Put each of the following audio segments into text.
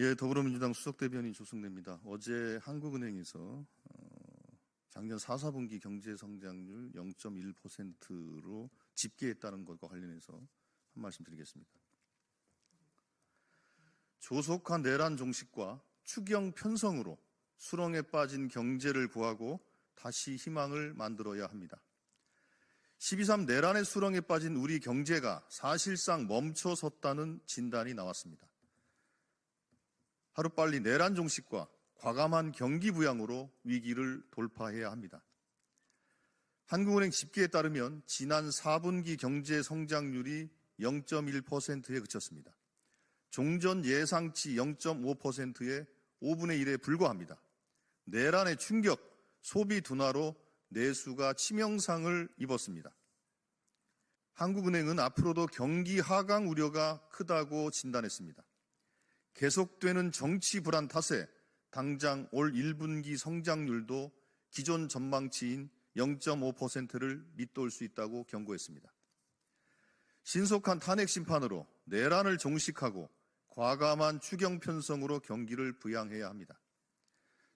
예, 더불어민주당 수석대변인 조승래입니다. 어제 한국은행에서 어, 작년 4, 4분기 경제 성장률 0.1%로 집계했다는 것과 관련해서 한 말씀 드리겠습니다. 조속한 내란 종식과 추경 편성으로 수렁에 빠진 경제를 구하고 다시 희망을 만들어야 합니다. 12.3 내란의 수렁에 빠진 우리 경제가 사실상 멈춰섰다는 진단이 나왔습니다. 하루빨리 내란 종식과 과감한 경기 부양으로 위기를 돌파해야 합니다. 한국은행 집계에 따르면 지난 4분기 경제 성장률이 0.1%에 그쳤습니다. 종전 예상치 0.5%의 5분의 1에 불과합니다. 내란의 충격, 소비 둔화로 내수가 치명상을 입었습니다. 한국은행은 앞으로도 경기 하강 우려가 크다고 진단했습니다. 계속되는 정치 불안 탓에 당장 올 1분기 성장률도 기존 전망치인 0.5%를 밑돌 수 있다고 경고했습니다. 신속한 탄핵 심판으로 내란을 종식하고 과감한 추경 편성으로 경기를 부양해야 합니다.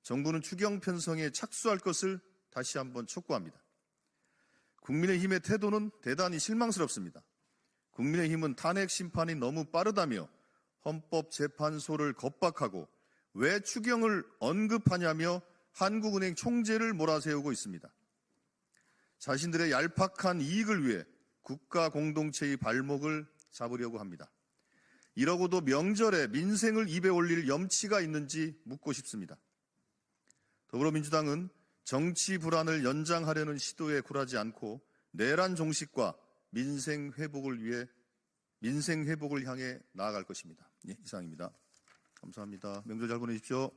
정부는 추경 편성에 착수할 것을 다시 한번 촉구합니다. 국민의힘의 태도는 대단히 실망스럽습니다. 국민의힘은 탄핵 심판이 너무 빠르다며 헌법재판소를 겁박하고 왜 추경을 언급하냐며 한국은행 총재를 몰아세우고 있습니다. 자신들의 얄팍한 이익을 위해 국가 공동체의 발목을 잡으려고 합니다. 이러고도 명절에 민생을 입에 올릴 염치가 있는지 묻고 싶습니다. 더불어민주당은 정치 불안을 연장하려는 시도에 굴하지 않고 내란 종식과 민생 회복을 위해 민생 회복을 향해 나아갈 것입니다. 예, 이상입니다. 감사합니다. 명절 잘 보내십시오.